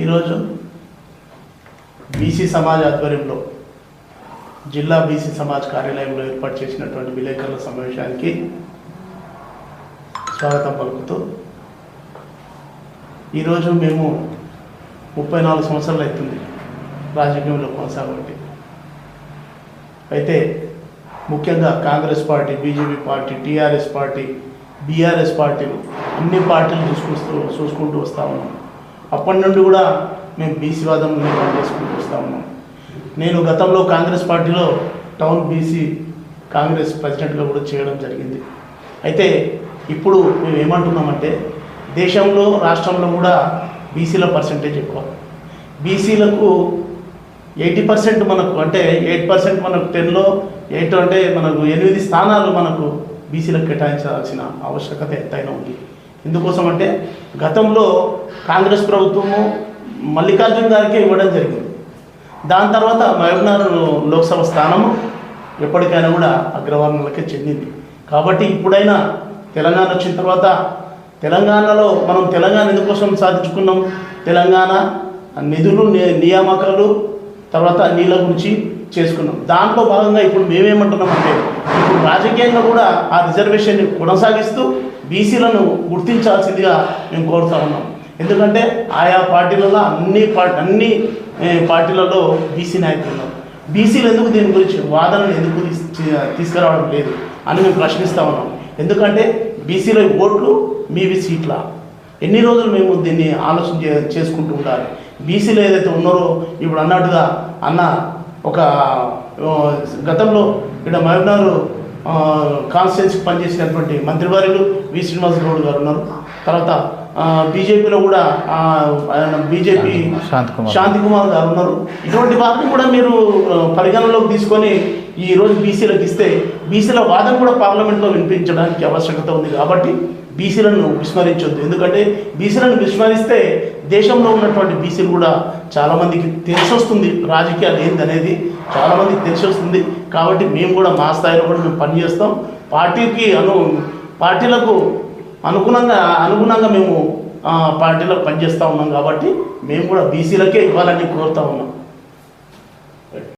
ఈరోజు బీసీ సమాజ్ ఆధ్వర్యంలో జిల్లా బీసీ సమాజ్ కార్యాలయంలో ఏర్పాటు చేసినటువంటి విలేకరుల సమావేశానికి స్వాగతం పలుకుతూ ఈరోజు మేము ముప్పై నాలుగు సంవత్సరాలు అవుతుంది రాజకీయంలో కొనసాగబట్టి. అయితే ముఖ్యంగా Congress party BJP party TRS party BRS పార్టీలు అన్ని పార్టీలు చూసుకుంటూ చూసుకుంటూ వస్తూ ఉన్నాం. అప్పటి నుండి కూడా మేము బీసీ వాదంలో పనిచేసుకుంటూ వస్తూ ఉన్నాం. నేను గతంలో కాంగ్రెస్ పార్టీలో టౌన్ బీసీ కాంగ్రెస్ ప్రెసిడెంట్గా కూడా చేయడం జరిగింది. అయితే ఇప్పుడు మేము ఏమంటున్నామంటే దేశంలో రాష్ట్రంలో కూడా బీసీల పర్సంటేజ్ ఎక్కువ. బీసీలకు ఎయిటీ పర్సెంట్ మనకు అంటే ఎయిట్ పర్సెంట్ మనకు టెన్లో ఎయిట్ అంటే మనకు ఎనిమిది స్థానాలు మనకు బీసీలకు కేటాయించాల్సిన ఆవశ్యకత ఎంతైనా ఉంది. ఎందుకోసం అంటే గతంలో కాంగ్రెస్ ప్రభుత్వము మల్లికార్జున గారికి ఇవ్వడం జరిగింది. దాని తర్వాత మహబూబ్నగర్ లోక్సభ స్థానము ఎప్పటికైనా కూడా అగ్రవర్ణాలకే చెందింది. కాబట్టి ఇప్పుడైనా తెలంగాణ వచ్చిన తర్వాత తెలంగాణలో మనం తెలంగాణ ఎందుకోసం సాధించుకున్నాం? తెలంగాణ నిధులు ని- నియామకాలు తర్వాత నీళ్ళ గురించి చేసుకున్నాం. దాంట్లో భాగంగా ఇప్పుడు మేమేమంటున్నాం అంటే ఇప్పుడు రాజకీయంగా కూడా ఆ రిజర్వేషన్ని కొనసాగిస్తూ బీసీలను గుర్తించాల్సిందిగా మేము కోరుతా ఉన్నాం. ఎందుకంటే ఆయా పార్టీలలో అన్ని పార్టీ అన్ని పార్టీలలో బీసీ నాయకులు ఉన్నారు. బీసీలు ఎందుకు దీని గురించి వాదనలు ఎందుకు తీసుకురావడం లేదు అని మేము ప్రశ్నిస్తా ఉన్నాం. ఎందుకంటే బీసీలో ఓట్లు మీవి సీట్ల. ఎన్ని రోజులు మేము దీన్ని ఆలోచన చే చేసుకుంటూ ఉండాలి? బీసీలు ఏదైతే ఉన్నారో ఇప్పుడు అన్నట్టుగా అన్న ఒక గతంలో ఇక్కడ మహబూబ్నగర్ కాన్స్టిట్యున్సీకి పనిచేసినటువంటి మంత్రివర్యులు వి. శ్రీనివాస గౌడ్ గారు ఉన్నారు. తర్వాత బీజేపీలో కూడా బీజేపీ శాంత్ కుమార్. గారు ఉన్నారు. ఇటువంటి వారిని కూడా మీరు పరిగణనలోకి తీసుకొని ఈ రోజు బీసీలకు ఇస్తే బీసీల వాదం కూడా పార్లమెంట్లో వినిపించడానికి ఆవశ్యకత ఉంది కాబట్టి బీసీలను విస్మరించొద్దు. ఎందుకంటే బీసీలను విస్మరిస్తే దేశంలో ఉన్నటువంటి బీసీలు కూడా చాలామందికి తెలిసి వస్తుంది రాజకీయాలు ఏందనేది చాలామందికి తెలిసి వస్తుంది కాబట్టి మేము కూడా మా స్థాయిలో కూడా మేము పనిచేస్తాం. పార్టీకి అను పార్టీలకు అనుగుణంగా అనుగుణంగా మేము పార్టీలో పనిచేస్తూ ఉన్నాం కాబట్టి మేము కూడా బీసీలకే ఇవ్వాలని కోరుతా ఉన్నాం.